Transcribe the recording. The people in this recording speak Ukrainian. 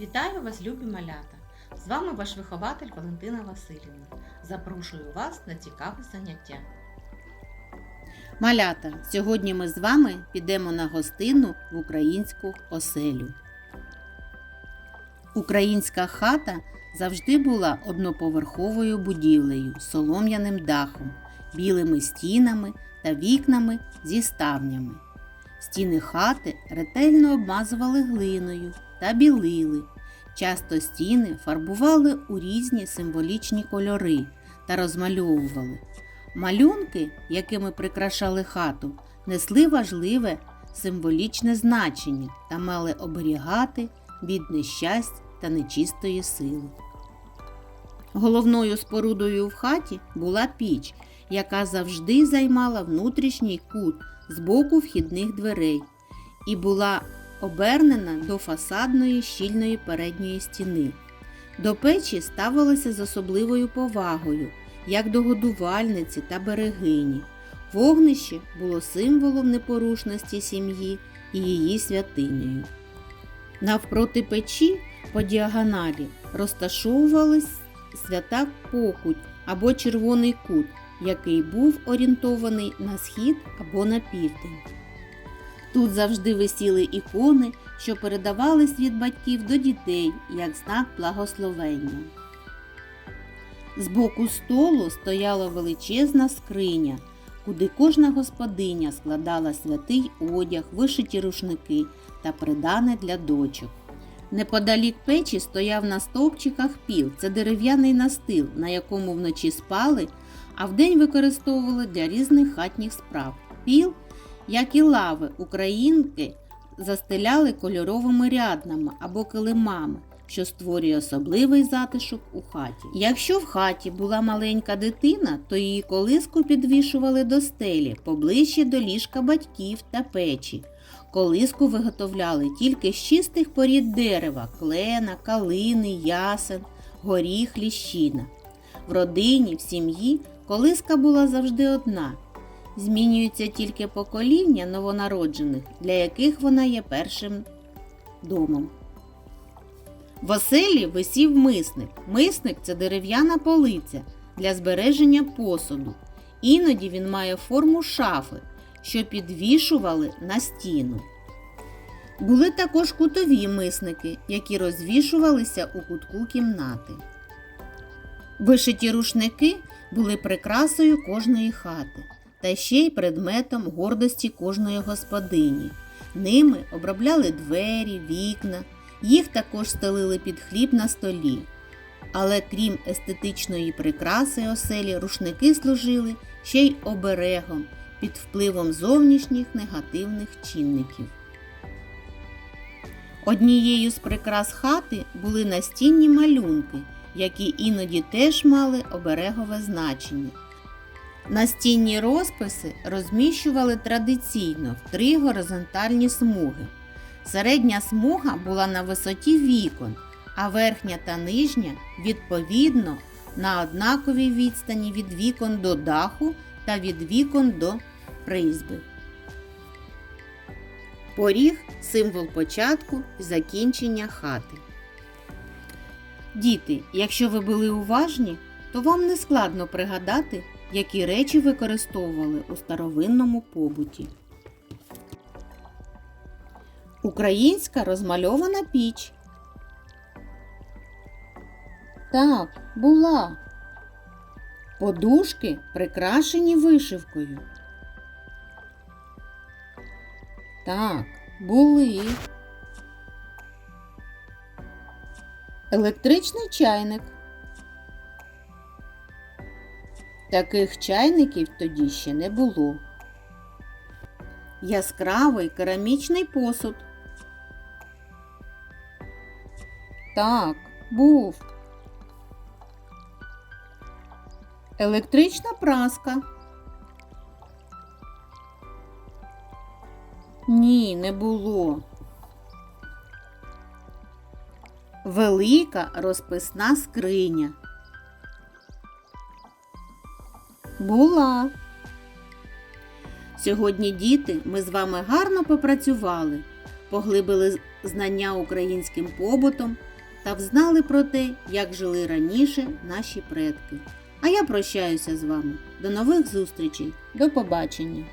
Вітаю вас, любі малята! З вами ваш вихователь Валентина Васильівна. Запрошую вас на цікаве заняття. Малята, сьогодні ми з вами підемо на гостину в українську оселю. Українська хата завжди була одноповерховою будівлею солом'яним дахом, білими стінами та вікнами зі ставнями. Стіни хати ретельно обмазували глиною та білили. Часто стіни фарбували у різні символічні кольори та розмальовували. Малюнки, якими прикрашали хату, несли важливе символічне значення та мали оберігати від нещасть та нечистої сили. Головною спорудою в хаті була піч, яка завжди займала внутрішній кут з боку вхідних дверей і була обернена до фасадної щільної передньої стіни. До печі ставилися з особливою повагою, як до годувальниці та берегині. Вогнище було символом непорушності сім'ї і її святинею. Навпроти печі по діагоналі розташовувалась свята покуть або червоний кут, який був орієнтований на схід або на південь. Тут завжди висіли ікони, що передавались від батьків до дітей як знак благословення. З боку столу стояла величезна скриня, куди кожна господиня складала святий одяг, вишиті рушники та придане для дочок. Неподалік печі стояв на стовпчиках піл. Це дерев'яний настил, на якому вночі спали, а вдень використовували для різних хатніх справ. Піл, як і лави, українки застеляли кольоровими ряднами або килимами, що створює особливий затишок у хаті. Якщо в хаті була маленька дитина, то її колиску підвішували до стелі поближче до ліжка батьків та печі. Колиску виготовляли тільки з чистих порід дерева, клена, калини, ясен, горіх, ліщина. В родині, в сім'ї колиска була завжди одна. Змінюється тільки покоління новонароджених, для яких вона є першим домом. В оселі висів мисник. Мисник це дерев'яна полиця для збереження посуду. Іноді він має форму шафи, що підвішували на стіну. Були також кутові мисники, які розвішувалися у кутку кімнати. Вишиті рушники були прикрасою кожної хати та ще й предметом гордості кожної господині. Ними обробляли двері, вікна, їх також стелили під хліб на столі. Але крім естетичної прикраси оселі, рушники служили ще й оберегом під впливом зовнішніх негативних чинників. Однією з прикрас хати були настінні малюнки, які іноді теж мали оберегове значення. Настінні розписи розміщували традиційно в три горизонтальні смуги. Середня смуга була на висоті вікон, а верхня та нижня відповідно на однаковій відстані від вікон до даху та від вікон до призьби. Поріг символ початку і закінчення хати. Діти, якщо ви були уважні, то вам не складно пригадати, які речі використовували у старовинному побуті. Українська розмальована піч. Так, була. Подушки прикрашені вишивкою. Так, були. Електричний чайник. Таких чайників тоді ще не було. Яскравий керамічний посуд. Так, був. Електрична праска. Ні, не було. Велика розписна скриня. Була. Сьогодні, діти, ми з вами гарно попрацювали, поглибили знання українським побутом та взнали про те, як жили раніше наші предки. А я прощаюся з вами. До нових зустрічей. До побачення!